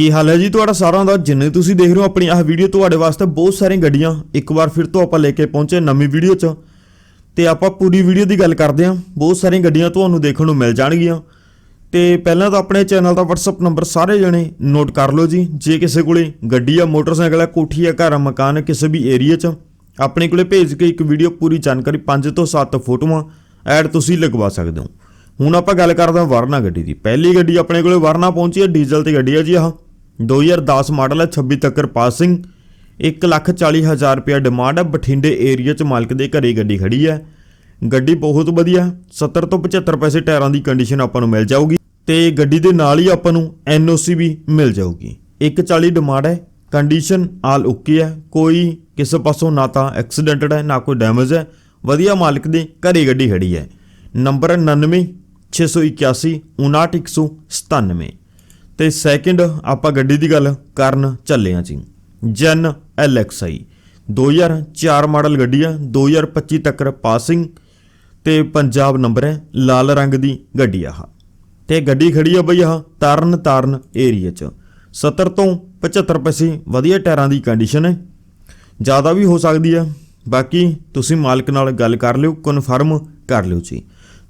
ਕੀ ਹਾਲ ਹੈ ਜੀ ਤੁਹਾਡਾ ਸਾਰਿਆਂ ਦਾ? ਜਿੰਨੇ ਤੁਸੀਂ ਦੇਖ ਰਹੇ ਹੋ ਆਪਣੀ ਆਹ ਵੀਡੀਓ ਤੁਹਾਡੇ ਵਾਸਤੇ ਬਹੁਤ ਸਾਰੀਆਂ ਗੱਡੀਆਂ। ਇੱਕ ਵਾਰ ਫਿਰ ਤੋਂ ਆਪਾਂ ਲੈ ਕੇ ਪਹੁੰਚੇ ਨਵੀਂ ਵੀਡੀਓ 'ਚ। ਤੇ ਆਪਾਂ ਪੂਰੀ ਵੀਡੀਓ ਦੀ ਗੱਲ ਕਰਦੇ ਹਾਂ। ਬਹੁਤ ਸਾਰੀਆਂ ਗੱਡੀਆਂ ਤੁਹਾਨੂੰ ਦੇਖਣ ਨੂੰ ਮਿਲ ਜਾਣਗੀਆਂ। ਤੇ ਪਹਿਲਾਂ ਤਾਂ ਆਪਣੇ ਚੈਨਲ ਦਾ WhatsApp ਨੰਬਰ ਸਾਰੇ ਜਣੇ ਨੋਟ ਕਰ ਲਓ ਜੀ। ਜੇ ਕਿਸੇ ਕੋਲੇ ਗੱਡੀ ਆ ਮੋਟਰਸਾਈਕਲ ਆ ਕੋਠੀ ਆ ਘਰ ਆ ਮਕਾਨ ਆ ਕਿਸੇ ਵੀ ਏਰੀਆ 'ਚ, ਆਪਣੇ ਕੋਲੇ ਭੇਜ ਕੇ ਇੱਕ ਵੀਡੀਓ ਪੂਰੀ ਜਾਣਕਾਰੀ 5 ਤੋਂ 7 ਫੋਟੋਆਂ ਐਡ ਤੁਸੀਂ ਲਗਵਾ ਸਕਦੇ ਹੋ। ਹੁਣ ਆਪਾਂ ਗੱਲ ਕਰਦੇ ਹਾਂ ਵਰਨਾ ਗੱਡੀ ਦੀ। ਪਹਿਲੀ ਗੱਡੀ ਆਪਣੇ ਕੋਲੇ ਵਰਨਾ ਪਹੁੰਚੀ ਹੈ, ਡੀਜ਼ਲ ਤੇ ਗੱਡੀ ਆ ਜੀ ਆਹ। 2010 ਮਾਡਲ ਹੈ 26 ਤੱਕਰ ਪਾਸਿੰਗ 140000 ਰੁਪਏ ਡਿਮਾਂਡ ਹੈ, ਬਠਿੰਡੇ ਏਰੀਆ 'ਚ ਮਾਲਕ ਦੇ ਘਰੇ ਗੱਡੀ ਖੜੀ ਹੈ। ਗੱਡੀ ਬਹੁਤ ਵਧੀਆ 70 ਤੋਂ 75 ਪੈਸੇ ਟਾਇਰਾਂ ਦੀ ਕੰਡੀਸ਼ਨ ਆਪਾਂ ਨੂੰ ਮਿਲ ਜਾਊਗੀ ਤੇ ਗੱਡੀ ਦੇ ਨਾਲ ਹੀ ਆਪਾਂ ਨੂੰ ਐਨਓਸੀ ਵੀ ਮਿਲ ਜਾਊਗੀ। 140 ਡਿਮਾਂਡ ਹੈ ਕੰਡੀਸ਼ਨ ਆਲ ਓਕੇ ਹੈ, ਕੋਈ ਕਿਸੇ ਪਾਸੋਂ ਨਾ ਤਾਂ ਐਕਸੀਡੈਂਟਡ ਹੈ, ਨਾ ਕੋਈ ਡੈਮੇਜ ਹੈ, ਵਧੀਆ ਮਾਲਕ ਦੇ ਘਰੇ ਗੱਡੀ ਖੜੀ ਹੈ। ਨੰਬਰ 99 681 59197 ਤੇ ਸੈਕਿੰਡ ਆਪਾਂ ਗੱਡੀ ਦੀ ਗੱਲ ਕਰਨ ਚੱਲੇ ਹਾਂ ਜੀ। ਜਨ ਐਲਐਕਸਆਈ। 2004 ਮਾਡਲ ਗੱਡੀ ਆ 2025 ਤੱਕ ਪਾਸਿੰਗ ਤੇ ਪੰਜਾਬ ਨੰਬਰ ਹੈ, ਲਾਲ ਰੰਗ ਦੀ ਗੱਡੀ ਆ ਆਹ। ਤੇ ਗੱਡੀ ਖੜੀ ਆ ਬਈ ਆਹ ਤਰਨ ਤਾਰਨ ਏਰੀਆ 'ਚ। 70 ਤੋਂ 75 ਪੈਸੇ ਵਧੀਆ ਟਾਇਰਾਂ ਦੀ ਕੰਡੀਸ਼ਨ ਹੈ। ਜ਼ਿਆਦਾ ਵੀ ਹੋ ਸਕਦੀ ਆ। ਬਾਕੀ ਤੁਸੀਂ ਮਾਲਕ ਨਾਲ ਗੱਲ ਕਰ ਲਿਓ ਕਨਫਰਮ ਕਰ ਲਿਓ ਜੀ।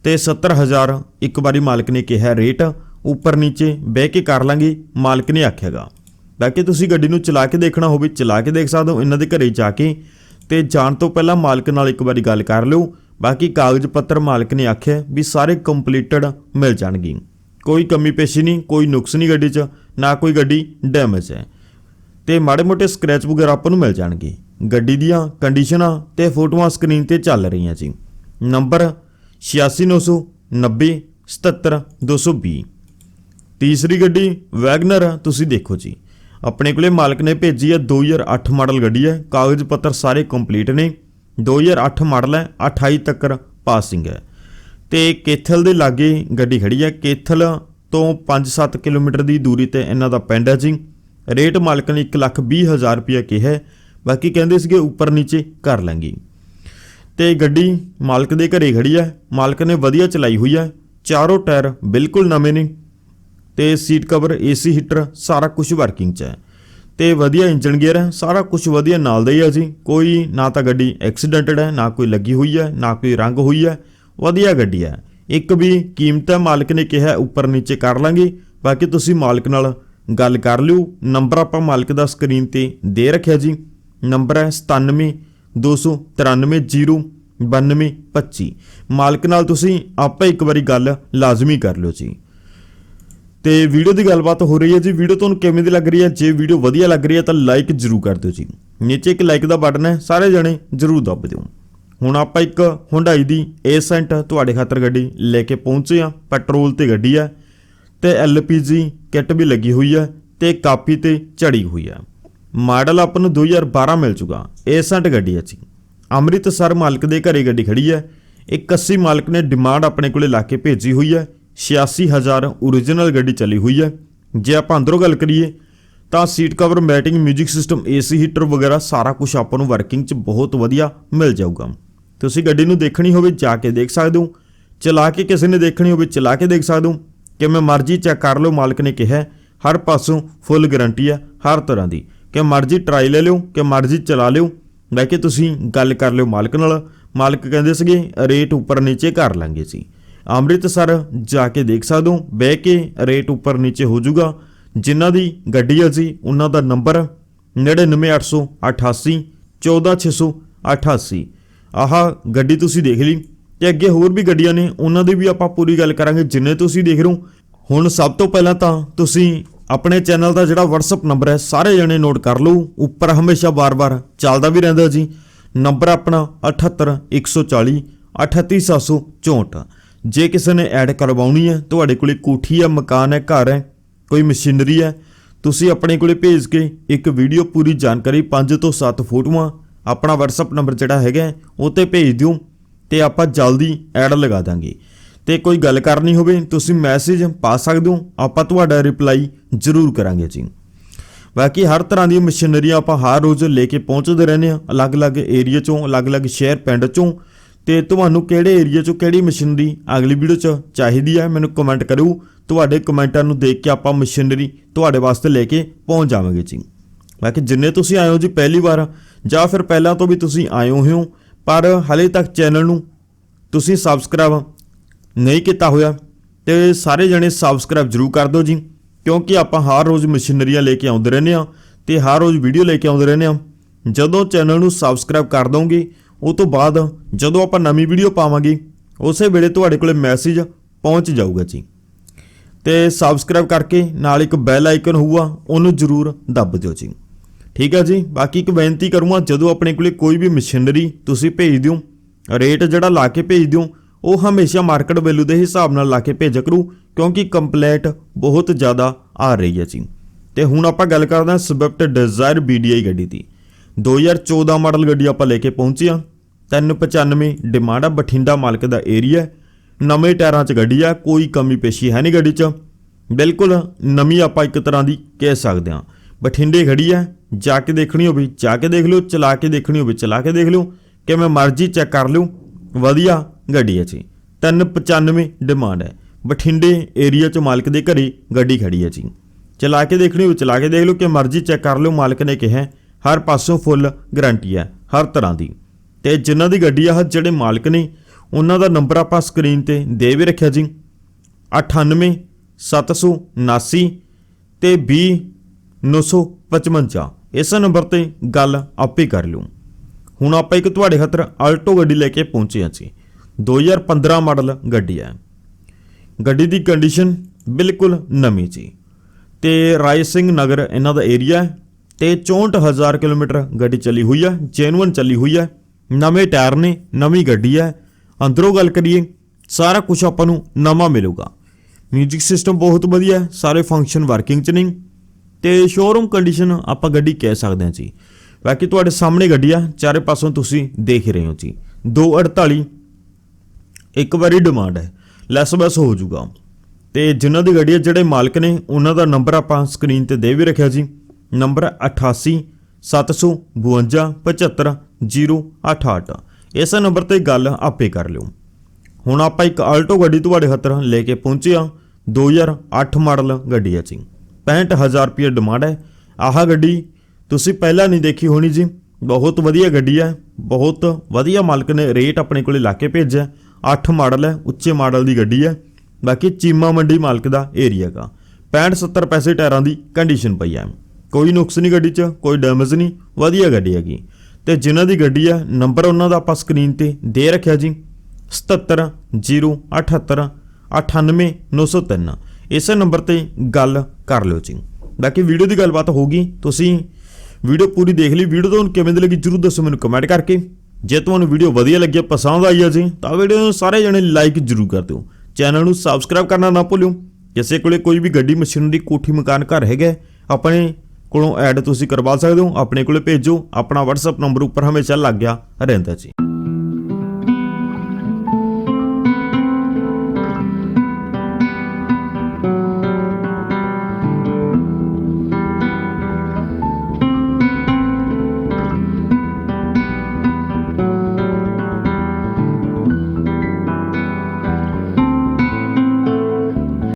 ਤੇ 70000 ਇੱਕ ਵਾਰੀ ਮਾਲਕ ਨੇ ਕਿਹਾ ਰੇਟ ਉੱਪਰ ਨੀਚੇ ਬਹਿ ਕੇ ਕਰ ਲਾਂਗੇ, ਮਾਲਕ ਨੇ ਆਖਿਆਗਾ। ਬਾਕੀ ਤੁਸੀਂ ਗੱਡੀ ਨੂੰ ਚਲਾ ਕੇ ਦੇਖਣਾ ਹੋਵੇ, ਚਲਾ ਕੇ ਦੇਖ ਸਕਦੇ ਹੋ, ਇਹਨਾਂ ਦੇ ਘਰੇ ਜਾ ਕੇ। ਤੇ ਜਾਣ ਤੋਂ ਪਹਿਲਾਂ ਮਾਲਕ ਨਾਲ ਇੱਕ ਵਾਰੀ ਗੱਲ ਕਰ ਲਿਓ। ਬਾਕੀ ਕਾਗਜ਼ ਪੱਤਰ ਮਾਲਕ ਨੇ ਆਖਿਆ ਵੀ ਸਾਰੇ ਕੰਪਲੀਟਡ ਮਿਲ ਜਾਣਗੇ। ਕੋਈ ਕਮੀ ਪੇਸ਼ੀ ਨਹੀਂ, ਕੋਈ ਨੁਕਸ ਨਹੀਂ ਗੱਡੀ 'ਚ, ਨਾ ਕੋਈ ਗੱਡੀ ਡੈਮੇਜ ਹੈ। ਤੇ ਮਾੜੇ ਮੋਟੇ ਸਕ੍ਰੈਚ ਵਗੈਰਾ ਆਪਾਂ ਨੂੰ ਮਿਲ ਜਾਣਗੇ। ਗੱਡੀ ਦੀਆਂ ਕੰਡੀਸ਼ਨਾਂ ਤੇ ਫੋਟੋਆਂ ਸਕਰੀਨ ਤੇ ਚੱਲ ਰਹੀਆਂ ਜੀ। ਨੰਬਰ 8690 77220 ਤੀਸਰੀ ਗੱਡੀ ਵੈਗਨਰ ਆ, ਤੁਸੀਂ ਦੇਖੋ ਜੀ। ਆਪਣੇ ਕੋਲੇ ਮਾਲਕ ਨੇ ਭੇਜੀ ਹੈ 2008 ਮਾਡਲ ਗੱਡੀ ਹੈ। ਕਾਗਜ਼ ਪੱਤਰ ਸਾਰੇ ਕੰਪਲੀਟ ਨੇ। 2008 ਮਾਡਲ ਹੈ 28 ਤੱਕ ਪਾਸਿੰਗ ਹੈ। ਤੇ ਕੇਥਲ ਦੇ ਲਾਗੇ ਗੱਡੀ ਖੜੀ ਹੈ। ਕੇਥਲ ਤੋਂ 5-7 ਕਿਲੋਮੀਟਰ ਦੀ ਦੂਰੀ ਤੇ ਇਹਨਾਂ ਦਾ ਪਿੰਡ ਹੈ ਜੀ। ਰੇਟ ਮਾਲਕ ਨੇ 120000 ਰੁਪਏ ਕਿਹਾ ਹੈ। ਬਾਕੀ ਕਹਿੰਦੇ ਸੀਗੇ ਉੱਪਰ ਨੀਚੇ ਕਰ ਲਾਂਗੇ। ਤੇ ਗੱਡੀ ਮਾਲਕ ਦੇ ਘਰੇ ਖੜੀ ਹੈ। ਮਾਲਕ ਨੇ ਵਧੀਆ ਚਲਾਈ ਹੋਈ ਹੈ। ਚਾਰੋਂ ਟਾਇਰ ਬਿਲਕੁਲ ਨਵੇਂ ਨੇ। ਤੇ ਸੀਟ ਕਵਰ ਏਸੀ ਹੀਟਰ ਸਾਰਾ ਕੁਝ ਵਰਕਿੰਗ 'ਚ ਹੈ। ਤੇ ਵਧੀਆ ਇੰਜਨ ਗੇਅਰ ਹੈ, ਸਾਰਾ ਕੁਝ ਵਧੀਆ ਨਾਲ ਦਾ ਹੀ ਹੈ ਜੀ। ਕੋਈ ਨਾ ਤਾਂ ਗੱਡੀ ਐਕਸੀਡੈਂਟਡ ਹੈ, ਨਾ ਕੋਈ ਲੱਗੀ ਹੋਈ ਹੈ, ਨਾ ਕੋਈ ਰੰਗ ਹੋਈ ਹੈ, ਵਧੀਆ ਗੱਡੀ ਹੈ। ਇੱਕ ਵੀ ਕੀਮਤ ਹੈ, ਮਾਲਕ ਨੇ ਕਿਹਾ, ਉੱਪਰ ਨੀਚੇ ਕਰ ਲਾਂਗੇ। ਬਾਕੀ ਤੁਸੀਂ ਮਾਲਕ ਨਾਲ ਗੱਲ ਕਰ ਲਿਓ। ਨੰਬਰ ਆਪਾਂ ਮਾਲਕ ਦਾ ਸਕਰੀਨ ਤੇ ਦੇ ਰੱਖਿਆ ਜੀ। ਨੰਬਰ ਹੈ 97 293 09225 ਮਾਲਕ ਨਾਲ ਤੁਸੀਂ ਆਪੇ ਇੱਕ ਵਾਰੀ ਗੱਲ ਲਾਜ਼ਮੀ ਕਰ ਲਿਓ ਜੀ। ਤੇ ਵੀਡੀਓ ਦੀ ਗੱਲਬਾਤ ਹੋ ਰਹੀ ਹੈ ਜੀ। ਵੀਡੀਓ ਤੁਹਾਨੂੰ ਕਿਵੇਂ ਦੀ ਲੱਗ ਰਹੀ ਹੈ? ਜੇ ਵੀਡੀਓ ਵਧੀਆ ਲੱਗ ਰਹੀ ਹੈ ਤਾਂ ਲਾਈਕ ਜ਼ਰੂਰ ਕਰ ਦਿਓ ਜੀ। ਨੀਚੇ ਇੱਕ ਲਾਈਕ ਦਾ ਬਟਨ ਹੈ। ਸਾਰੇ ਜਣੇ ਜ਼ਰੂਰ ਦੱਬ ਦਿਓ। ਹੁਣ ਆਪਾਂ ਇੱਕ ਹੁੰਡਾਈ ਦੀ ਏਸੈਂਟ ਤੁਹਾਡੇ ਖਾਤਰ ਗੱਡੀ ਲੈ ਕੇ ਪਹੁੰਚੇ ਆ ਪੈਟਰੋਲ ਤੇ ਗੱਡੀ ਹੈ ਤੇ ਐਲਪੀਜੀ ਕਿੱਟ ਵੀ ਲੱਗੀ ਹੋਈ ਹੈ ਤੇ ਕਾਪੀ ਤੇ ਚੜੀ ਹੋਈ ਹੈ। ਮਾਡਲ ਆਪਾਂ ਨੂੰ 2012 ਮਿਲ ਚੁੱਕਾ। ਏਸੈਂਟ ਗੱਡੀ ਹੈ ਜੀ। ਅੰਮ੍ਰਿਤਸਰ ਮਾਲਕ ਦੇ ਘਰੇ ਗੱਡੀ ਖੜੀ ਹੈ। 81 ਮਾਲਕ ਨੇ ਡਿਮਾਂਡ ਆਪਣੇ ਕੋਲੇ ਲਾ ਕੇ ਭੇਜੀ ਹੋਈ ਹੈ। 86000 ਓਰੀਜਨਲ ਗੱਡੀ ਚੱਲੀ ਹੋਈ ਹੈ। ਜੇ ਆਪਾਂ ਅੰਦਰੋਂ ਗੱਲ ਕਰੀਏ, ਤਾਂ seat cover matting 뮤직 system AC heater ਵਗੈਰਾ ਸਾਰਾ ਕੁਝ ਆਪਾਂ ਨੂੰ ਵਰਕਿੰਗ 'ਚ ਬਹੁਤ ਵਧੀਆ ਮਿਲ ਜਾਊਗਾ। ਤੁਸੀਂ ਗੱਡੀ ਨੂੰ ਦੇਖਣੀ ਹੋਵੇ, ਜਾ ਕੇ ਦੇਖ ਸਕਦੇ ਹੋ। ਚਲਾ ਕੇ ਕਿਸੇ ਨੇ ਦੇਖਣੀ ਹੋਵੇ, ਚਲਾ ਕੇ ਦੇਖ ਸਕਦੇ ਹੋ। ਕਿਵੇਂ ਮਰਜ਼ੀ ਚੈੱਕ ਕਰ ਲਓ, ਮਾਲਕ ਨੇ ਕਿਹਾ ਹਰ ਪਾਸੋਂ ਫੁੱਲ ਗਾਰੰਟੀ ਹੈ, ਹਰ ਤਰ੍ਹਾਂ ਦੀ। ਕਿ ਮਰਜ਼ੀ ਟਰਾਈ ਲੈ ਲਿਓ ਕਿ ਮਰਜ਼ੀ ਚਲਾ ਲਿਓ। ਲੈ ਕੇ ਤੁਸੀਂ ਗੱਲ ਕਰ ਲਿਓ ਮਾਲਕ ਨਾਲ। ਮਾਲਕ ਕਹਿੰਦੇ ਸੀਗੇ ਰੇਟ ਉੱਪਰ ਨੀਚੇ ਕਰ ਲਾਂਗੇ ਸੀ ਅੰਮ੍ਰਿਤਸਰ ਜਾ ਕੇ ਦੇਖ ਸਕਦੇ ਹੋ। ਬਹਿ ਕੇ ਰੇਟ ਉੱਪਰ ਨੀਚੇ ਹੋ ਜਾਊਗਾ। ਜਿਨ੍ਹਾਂ ਦੀ ਗੱਡੀ ਹੈ ਜੀ ਉਹਨਾਂ ਦਾ ਨੰਬਰ 99888 14688 ਆਹ ਗੱਡੀ ਤੁਸੀਂ ਦੇਖ ਲਈ ਤੇ ਅੱਗੇ ਹੋਰ ਵੀ ਗੱਡੀਆਂ ਨੇ, ਉਹਨਾਂ ਦੀ ਵੀ ਆਪਾਂ ਪੂਰੀ ਗੱਲ ਕਰਾਂਗੇ, ਜਿੰਨੇ ਤੁਸੀਂ ਦੇਖ ਰਹੇ ਹੋ। ਹੁਣ ਸਭ ਤੋਂ ਪਹਿਲਾਂ ਤਾਂ ਤੁਸੀਂ ਆਪਣੇ ਚੈਨਲ ਦਾ ਜਿਹੜਾ WhatsApp ਨੰਬਰ ਹੈ, ਸਾਰੇ ਜਣੇ ਨੋਟ ਕਰ ਲਓ। ਉੱਪਰ ਹਮੇਸ਼ਾ ਬਾਰ-ਬਾਰ ਚੱਲਦਾ ਵੀ ਰਹਿੰਦਾ ਜੀ। ਨੰਬਰ ਆਪਣਾ 78140 38764 ਜੇ ਕਿਸੇ ਨੇ ਐਡ ਕਰਵਾਉਣੀ ਹੈ, ਤੁਹਾਡੇ ਕੋਲੇ ਕੋਠੀ ਹੈ, ਮਕਾਨ ਹੈ, ਘਰ ਹੈ, ਕੋਈ ਮਸ਼ੀਨਰੀ ਹੈ, ਤੁਸੀਂ ਆਪਣੇ ਕੋਲੇ ਭੇਜ ਕੇ ਇੱਕ ਵੀਡੀਓ ਪੂਰੀ ਜਾਣਕਾਰੀ 5 ਤੋਂ 7 ਫੋਟੋਆਂ, ਆਪਣਾ WhatsApp ਨੰਬਰ ਜਿਹੜਾ ਹੈਗਾ ਉਹ ਤੇ ਭੇਜ ਦਿਓ ਤੇ ਆਪਾਂ ਜਲਦੀ ਐਡ ਲਗਾ ਦਾਂਗੇ। ਤੇ ਕੋਈ ਗੱਲ ਕਰਨੀ ਹੋਵੇ, ਤੁਸੀਂ ਮੈਸੇਜ ਪਾ ਸਕਦੇ ਹੋ, ਆਪਾਂ ਤੁਹਾਡਾ ਰਿਪਲਾਈ ਜ਼ਰੂਰ ਕਰਾਂਗੇ ਜੀ। ਬਾਕੀ ਹਰ ਤਰ੍ਹਾਂ ਦੀ ਮਸ਼ੀਨਰੀ ਆਪਾਂ ਹਰ ਰੋਜ਼ ਲੈ ਕੇ ਪਹੁੰਚਦੇ ਰਹਿੰਦੇ ਹਾਂ, ਅਲੱਗ-ਅਲੱਗ ਏਰੀਆ ਚੋਂ, ਅਲੱਗ-ਅਲੱਗ ਸ਼ਹਿਰ, ਪਿੰਡ ਚੋਂ ਤੇ ਤੁਹਾਨੂੰ ਕਿਹੜੇ ਏਰੀਆ ਚੋਂ ਕਿਹੜੀ ਮਸ਼ੀਨਰੀ ਅਗਲੀ ਵੀਡੀਓ 'ਚ ਚਾਹੀਦੀ ਹੈ, ਮੈਨੂੰ ਕਮੈਂਟ ਕਰਿਓ। ਤੁਹਾਡੇ ਕਮੈਂਟਾਂ ਨੂੰ ਦੇਖ ਕੇ ਆਪਾਂ ਮਸ਼ੀਨਰੀ ਤੁਹਾਡੇ ਵਾਸਤੇ ਲੈ ਕੇ ਪਹੁੰਚ ਜਾਵਾਂਗੇ ਜੀ। ਬਾਕੀ ਜਿੰਨੇ ਤੁਸੀਂ ਆਏ ਹੋ ਜੀ ਪਹਿਲੀ ਵਾਰ, ਜਾਂ ਫਿਰ ਪਹਿਲਾਂ ਤੋਂ ਵੀ ਤੁਸੀਂ ਆਏ ਹੋਏ ਹੋ, ਪਰ ਹਲੇ ਤੱਕ ਚੈਨਲ ਨੂੰ ਤੁਸੀਂ ਸਬਸਕ੍ਰਾਈਬ ਨਹੀਂ ਕੀਤਾ ਹੋਇਆ, ਤੇ ਸਾਰੇ ਜਣੇ ਸਬਸਕ੍ਰਾਈਬ ਜਰੂਰ ਕਰ ਦਿਓ ਜੀ, ਕਿਉਂਕਿ ਆਪਾਂ ਹਰ ਰੋਜ਼ ਮਸ਼ੀਨਰੀਆਂ ਲੈ ਕੇ ਆਉਂਦੇ ਰਹਿੰਦੇ ਆ ਤੇ ਹਰ ਰੋਜ਼ ਵੀਡੀਓ ਲੈ ਕੇ ਆਉਂਦੇ ਰਹਿੰਦੇ ਆ ਜਦੋਂ ਚੈਨਲ ਨੂੰ ਸਬਸਕ੍ਰਾਈਬ ਕਰ ਦੋਗੇ ਉਹ ਤੋਂ ਬਾਅਦ ਜਦੋਂ ਆਪਾਂ ਨਵੀਂ ਵੀਡੀਓ ਪਾਵਾਂਗੇ, ਉਸੇ ਵੇਲੇ ਤੁਹਾਡੇ ਕੋਲੇ ਮੈਸੇਜ ਪਹੁੰਚ ਜਾਊਗਾ ਜੀ। ਤੇ ਸਬਸਕ੍ਰਾਈਬ ਕਰਕੇ ਨਾਲ ਇੱਕ ਬੈਲ ਆਈਕਨ ਹੋਊਗਾ, ਉਹਨੂੰ ਜਰੂਰ ਦੱਬ ਦਿਓ ਜੀ। ਠੀਕ ਹੈ ਜੀ? ਬਾਕੀ ਇੱਕ ਬੇਨਤੀ ਕਰੂੰਗਾ, ਜਦੋਂ ਆਪਣੇ ਕੋਲੇ ਕੋਈ ਵੀ ਮਸ਼ੀਨਰੀ ਤੁਸੀਂ ਭੇਜ ਦਿਓ ਰੇਟ ਜਿਹੜਾ ਲਾ ਕੇ ਭੇਜ ਦਿਓ, ਉਹ ਹਮੇਸ਼ਾ ਮਾਰਕੀਟ ਵੈਲਿਊ ਦੇ ਹਿਸਾਬ ਨਾਲ ਲਾ ਕੇ ਭੇਜਿਆ ਕਰੂ, ਕਿਉਂਕਿ ਕੰਪਲੇਂਟ ਬਹੁਤ ਜ਼ਿਆਦਾ ਆ ਰਹੀ ਹੈ ਜੀ। ਤੇ ਹੁਣ ਆਪਾਂ ਗੱਲ ਕਰਦੇ ਹਾਂ ਸਵਿਫਟ ਡਿਜ਼ਾਇਰ BDI ਗੱਡੀ ਦੀ। 2014 ਮਾਡਲ ਗੱਡੀ ਆਪਾਂ ਲੈ ਕੇ ਪਹੁੰਚੇ ਆ 395 ਡਿਮਾਂਡ ਆ, ਬਠਿੰਡਾ ਮਾਲਕ ਦਾ ਏਰੀਆ ਨਵੇਂ ਟਾਇਰਾਂ 'ਚ ਗੱਡੀ ਆ, ਕੋਈ ਕਮੀ ਪੇਸ਼ੀ ਹੈ ਨਹੀਂ ਗੱਡੀ 'ਚ। ਬਿਲਕੁਲ ਨਵੀਂ ਆਪਾਂ ਇੱਕ ਤਰ੍ਹਾਂ ਦੀ ਕਹਿ ਸਕਦੇ ਹਾਂ। ਬਠਿੰਡੇ ਖੜੀ ਆ ਜਾ ਕੇ ਦੇਖਣੀ ਹੋਵੇ, ਜਾ ਕੇ ਦੇਖ ਲਿਓ, ਚਲਾ ਕੇ ਦੇਖਣੀ ਹੋਵੇ, ਚਲਾ ਕੇ ਦੇਖ ਲਿਓ, ਕਿਵੇਂ ਮਰਜ਼ੀ ਚੈੱਕ ਕਰ ਲਿਓ, ਵਧੀਆ ਗੱਡੀ ਹੈ ਜੀ। 395 ਡਿਮਾਂਡ ਹੈ। ਬਠਿੰਡੇ ਏਰੀਆ 'ਚ ਮਾਲਕ ਦੇ ਘਰੇ ਗੱਡੀ ਖੜੀ ਹੈ ਜੀ। ਚਲਾ ਕੇ ਦੇਖਣੀ ਹੋਵੇ, ਚਲਾ ਕੇ ਦੇਖ ਲਿਓ ਕਿ ਮਰਜ਼ੀ ਚੈੱਕ ਕਰ ਲਿਓ, ਮਾਲਕ ਨੇ ਕਿਹਾ, ਹਰ ਪਾਸੋਂ ਫੁੱਲ ਗਾਰੰਟੀ ਹੈ, ਹਰ ਤਰ੍ਹਾਂ ਦੀ। ਤੇ ਜਿਨ੍ਹਾਂ ਦੀ ਗੱਡੀ ਆ, ਜਿਹੜੇ ਮਾਲਕ ਨੇ, ਉਹਨਾਂ ਦਾ ਨੰਬਰ ਆਪਾਂ ਸਕਰੀਨ ਤੇ ਦੇ ਵੀ ਰੱਖਿਆ ਜੀ। 98 779 ਤੇ 20 955 ਇਸ ਨੰਬਰ ਤੇ ਗੱਲ ਆਪੇ ਕਰ ਲਿਓ। ਹੁਣ ਆਪਾਂ ਇੱਕ ਤੁਹਾਡੇ ਖਾਤਰ ਆਲਟੋ ਗੱਡੀ ਲੈ ਕੇ ਪਹੁੰਚੇ ਹਾਂ ਜੀ। 2015 ਮਾਡਲ ਗੱਡੀ ਹੈ। ਗੱਡੀ ਦੀ ਕੰਡੀਸ਼ਨ ਬਿਲਕੁਲ ਨਵੀਂ ਜੀ। ਤੇ ਰਾਏ ਸਿੰਘ ਨਗਰ ਇਹਨਾਂ ਦਾ ਏਰੀਆ ਹੈ ਤੇ 64000 ਕਿਲੋਮੀਟਰ ਗੱਡੀ ਚੱਲੀ ਹੋਈ ਹੈ ਜੈਨੂਅਨ ਚੱਲੀ ਹੋਈ ਹੈ। ਨਵੇਂ ਟਾਇਰ ਨੇ, ਨਵੀਂ ਗੱਡੀ ਹੈ। ਅੰਦਰੋਂ ਗੱਲ ਕਰੀਏ, ਸਾਰਾ ਕੁਝ ਆਪਾਂ ਨੂੰ ਨਵਾਂ ਮਿਲੂਗਾ। ਮਿਊਜ਼ਿਕ ਸਿਸਟਮ ਬਹੁਤ ਵਧੀਆ ਹੈ, ਸਾਰੇ ਫੰਕਸ਼ਨ ਵਰਕਿੰਗ ਚ ਨੇ। ਤੇ ਸ਼ੋਰੂਮ ਕੰਡੀਸ਼ਨ ਆਪਾਂ ਗੱਡੀ ਕਹਿ ਸਕਦੇ ਹਾਂ ਜੀ। ਬਾਕੀ ਤੁਹਾਡੇ ਸਾਹਮਣੇ ਗੱਡੀ ਆ, ਚਾਰੇ ਪਾਸੋਂ ਤੁਸੀਂ ਦੇਖ ਰਹੇ ਹੋ ਜੀ। 248 ਇੱਕ ਵਾਰੀ ਡਿਮਾਂਡ ਹੈ ਲੈਸ ਬੈਸ ਹੋ ਜਾਊਗਾ। ਤੇ ਜਿਨ੍ਹਾਂ ਦੀ ਗੱਡੀ ਜਿਹੜੇ ਮਾਲਕ ਨੇ, ਉਹਨਾਂ ਦਾ ਨੰਬਰ ਆਪਾਂ ਸਕਰੀਨ ਤੇ ਦੇ ਵੀ ਰੱਖਿਆ ਜੀ। ਨੰਬਰ 88 752 75 088 ਇਸ ਨੰਬਰ ਤੇ ਗੱਲ ਆਪੇ ਕਰ ਲਿਓ। ਹੁਣ ਆਪਾਂ ਇੱਕ ਆਲਟੋ ਗੱਡੀ ਤੁਹਾਡੇ ਖਾਤਰ ਲੈ ਕੇ ਪਹੁੰਚੇ ਆ 2008 ਮਾਡਲ ਗੱਡੀ ਹੈ ਜੀ। 65000 ਰੁਪਏ ਡਿਮਾਂਡ ਹੈ। ਆਹ ਗੱਡੀ ਤੁਸੀਂ ਪਹਿਲਾਂ ਨਹੀਂ ਦੇਖੀ ਹੋਣੀ ਜੀ। ਬਹੁਤ ਵਧੀਆ ਗੱਡੀ ਹੈ। ਬਹੁਤ ਵਧੀਆ ਮਾਲਕ ਨੇ ਰੇਟ ਆਪਣੇ ਕੋਲੇ ਲਾ ਕੇ ਭੇਜਿਆ। 8 ਮਾਡਲ ਹੈ, ਉੱਚੇ ਮਾਡਲ ਦੀ ਗੱਡੀ ਹੈ। ਬਾਕੀ ਚੀਮਾ ਮੰਡੀ ਮਾਲਕ ਦਾ ਏਰੀਆ ਦਾ 65 70 ਪੈਸੇ ਟਾਇਰਾਂ ਦੀ ਕੰਡੀਸ਼ਨ ਪਈ ਹੈ। ਕੋਈ ਨੁਕਸ ਨਹੀਂ ਗੱਡੀ 'ਚ, ਕੋਈ ਡੈਮੇਜ ਨਹੀਂ, ਵਧੀਆ ਗੱਡੀ ਹੈਗੀ। ਤੇ ਜਿਨ੍ਹਾਂ ਦੀ ਗੱਡੀ ਆ ਨੰਬਰ ਉਹਨਾਂ ਦਾ ਆਪਾਂ ਸਕਰੀਨ ਤੇ ਦੇ ਰੱਖਿਆ ਜੀ। 77 078 98903 ਇਸੇ ਨੰਬਰ ਤੇ ਗੱਲ ਕਰ ਲਿਓ ਜੀ। ਬਾਕੀ ਵੀਡੀਓ ਦੀ ਗੱਲਬਾਤ ਹੋਗੀ ਤੁਸੀਂ ਵੀਡੀਓ ਪੂਰੀ ਦੇਖ ਲਈ। ਵੀਡੀਓ ਤੁਹਾਨੂੰ ਕਿਵੇਂ ਦੀ ਲੱਗੀ ਜਰੂਰ ਦੱਸੋ ਮੈਨੂੰ ਕਮੈਂਟ ਕਰਕੇ। ਜੇ ਤੁਹਾਨੂੰ ਵੀਡੀਓ ਵਧੀਆ ਲੱਗੀ ਪਸੰਦ ਆਈ ਹੈ ਜੀ, ਤਾਂ ਵੀਡੀਓ ਨੂੰ ਸਾਰੇ ਜਣੇ ਲਾਈਕ ਜਰੂਰ ਕਰ ਦਿਓ। ਚੈਨਲ ਨੂੰ ਸਬਸਕ੍ਰਾਈਬ ਕਰਨਾ ਨਾ ਭੁੱਲਿਓ। ਕਿਸੇ ਕੋਲੇ ਕੋਈ ਵੀ ਗੱਡੀ, ਮਸ਼ੀਨਰੀ, ਕੋਠੀ, ਮਕਾਨ, ਘਰ ਹੈਗਾ, ਆਪਣੇ ਕੋਲੋਂ ਐਡ ਤੁਸੀਂ ਕਰਵਾ ਸਕਦੇ ਹੋ। ਆਪਣੇ ਕੋਲੇ ਭੇਜੋ। ਆਪਣਾ WhatsApp ਨੰਬਰ ਉੱਪਰ ਹਮੇਸ਼ਾ ਲੱਗ ਗਿਆ। ਰਹਿੰਦਾ ਜੀ।